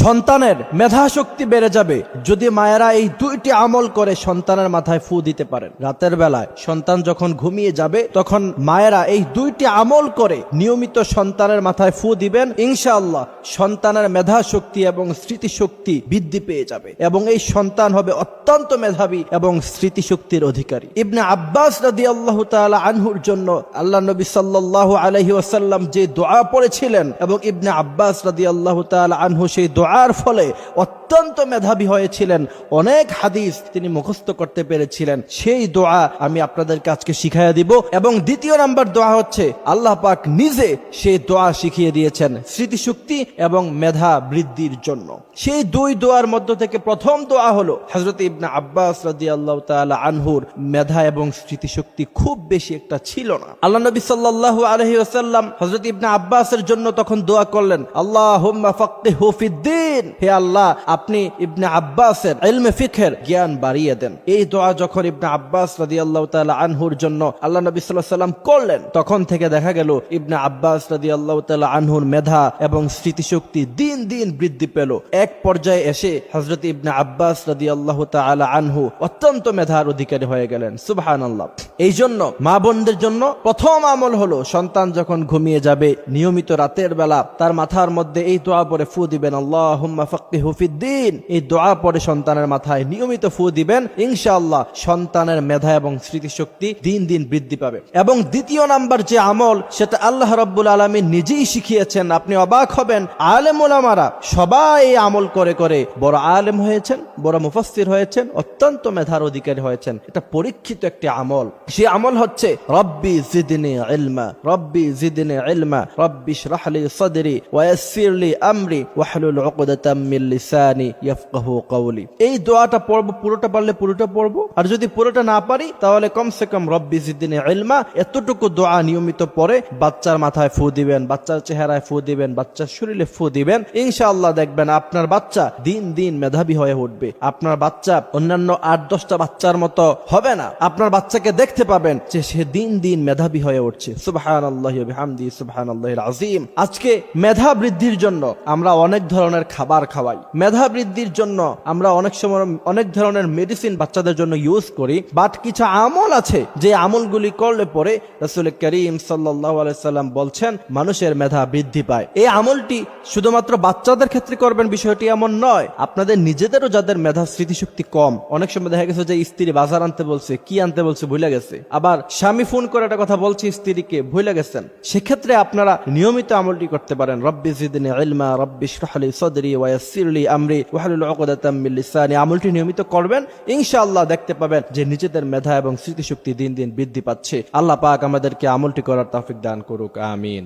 সন্তানের মেধা শক্তি বেড়ে যাবে যদি মায়েরা এই দুইটি আমল করে সন্তানের মাথায় ফু দিতে পারেন। রাতের বেলায় সন্তান যখন ঘুমিয়ে যাবে, তখন মায়েরা এই দুইটি আমল করে নিয়মিত সন্তানের মাথায় ফু দিবেন। ইনশাআল্লাহ সন্তানের মেধা শক্তি এবং স্মৃতিশক্তি বৃদ্ধি পেয়ে যাবে এবং এই সন্তান হবে অত্যন্ত মেধাবী এবং স্মৃতিশক্তির অধিকারী। ইবনে আব্বাস রাদি আল্লাহ তাআলা আনহুর জন্য আল্লাহ নবী সাল্লাল্লাহু আলাইহি ওয়াসাল্লাম যে দোয়া পড়েছিলেন এবং ইবনে আব্বাস রাদি আল্লাহ তাআলা আনহু সেই দোয়ার ফলে অত্যন্ত মেধাবী হয়েছিলেন। অনেক হাদিস তিনি মুখস্থ করতে পেরেছিলেন। সেই দোয়া আমি আপনাদেরকে আজকে শিখাইয়া দিব এবং দ্বিতীয় নাম্বার দোয়া হচ্ছে, আল্লাহ পাক নিজে সেই দোয়া শিখিয়ে দিয়েছেন স্মৃতিশক্তি এবং মেধা বৃদ্ধির জন্য। সেই দুই দোয়ার মধ্য থেকে প্রথম দোয়া হলো হজরত ইবনে আব্বাস রাদি আল্লাহ তাআলা আনহুর মেধা এবং স্মৃতিশক্তি খুব বেশি একটা ছিল না। আল্লাহ নবী সাল্লাল্লাহু আলাইহি ওয়াসাল্লাম হযরত ইবনে আব্বাসের জন্য তখন দোয়া করলেন ফিদ্দিন। হে আল্লাহ আপনি ইবনে আব্বাসের ইলমে ফিকহের জ্ঞান বাড়িয়ে দেন। এই দোয়া যখন ইবনে আব্বাস রাদিয়াল্লাহু তাআলা আনহুর জন্য আল্লাহ নবী আলাইহি সাল্লাম করলেন, তখন থেকে দেখা গেল ইবনে আব্বাস রাদিয়াল্লাহু তাআলা আনহুর মেধা এবং স্মৃতিশক্তি দিন দিন বৃদ্ধি পেল। এক পর্যায়ে এসে হযরত ইবনে আব্বাস রাদিয়াল্লাহু তাআলা আনহু অত্যন্ত মেধার অধিকারী হয়ে গেলেন। সুবহানাল্লাহ। এই জন্য মা বোনদের জন্য প্রথম আমল হলো, সন্তান যখন ঘুমিয়ে যাবে, নিয়মিত রাতের বেলা তার মাথার মধ্যে এই দোয়া পরে ফু দিবেন, আল্লাহুম্মা ফাক্কিহু ফিদ্দিন। এই দোয়া পরে সন্তানের মাথায় নিয়মিত ফু দিবেন, ইনশাআল্লাহ সন্তানের মেধা এবং স্মৃতিশক্তি দিন দিন বৃদ্ধি পাবে। এবং দ্বিতীয় নাম্বার যে আমল, সেটা আল্লাহ রাব্বুল আলামিন নিজেই শিখিয়েছেন, আপনি অবাক হবেন, আলেম ওলামারা সবাই এই আমল করে করে বড় আলেম হয়েছেন, বড় মুফাসসির হয়েছেন, অত্যন্ত মেধার অধিকারী হয়েছেন। এটা পরীক্ষিত একটি আমল। সে আমল হচ্ছে, রব্বি জিদনি ইলমা, রব্বি জিদনি ইলমা, রব্বি ইশরাহ লি সাদরি ওয়া ইয়াসসির লি আমরি, ওয়াহলুল উকদাতাম মিন লিসানি ইয়াফকাহু কওলি। এই দোয়াটা পড়ব, পুরোটা পারলে পুরোটা পড়ব। আর যদি পুরোটা না পারি, তাহলে কমসে কম রব্বি জিদনি ইলমা, এতটুকু দোয়া নিয়মিত পড়ে বাচ্চার মাথায় ফু দিবেন, বাচ্চার চেহারায় ফু দিবেন, বাচ্চার শরীরে ফু দিবেন। ইনশাআল্লাহ দেখবেন আপনার বাচ্চা দিন দিন মেধাবী হয়ে উঠবে। আপনার বাচ্চা অন্যান্য আট দশটা বাচ্চার মতো হবে না। আপনার বাচ্চাকে দেখতে পাবেন যে সে দিন দিন মেধাবী হয়ে উঠছে। সুবহান আল্লাহ হামদি সুবহান আল্লাহ আজিম আজকে মেধা বৃদ্ধির জন্য আমরা অনেক ধরনের খাবার খাওয়াই। মেধা বৃদ্ধির জন্য আমরা অনেক সময় অনেক ধরনের মেডিসিন বাচ্চাদের জন্য ইউজ করি। বাট কিছু আমল আছে যে আমলগুলি করলে পরে রসুল করিম সাল্লাহ সাল্লাম বলছেন, মানুষের মেধা বৃদ্ধি পায়। এই আমলটি শুধুমাত্র বাচ্চাদের ক্ষেত্রে করবেন বিষয়টি এমন নয়, আপনাদের নিজেদেরও যাদের মেধা স্মৃতিশক্তি কম। অনেক সময় দেখা গেছে যে স্ত্রী বাজার আনতে বলছে, কি আনতে বলছে ভুলে গেছে। আবার স্বামী ফোন করে একটা কথা বলছি, স্ত্রীকে, ভুলে গেছেন। সেক্ষেত্রে আপনারা নিয়মিত আমলটি করতে পারেন। রব্বি জিদিন ইলমা, রব্বি সদরি আমরি, ওয়াহলুল লিসানি। আমলটি নিয়মিত করবেন, ইনশাআল্লাহ দেখতে পাবেন যে নিজেদের মেধা এবং স্মৃতিশক্তি দিন দিন বৃদ্ধি পাচ্ছে। আল্লাহ পাক আমাদেরকে আমলটি করার তৌফিক দান করুক, আমিন।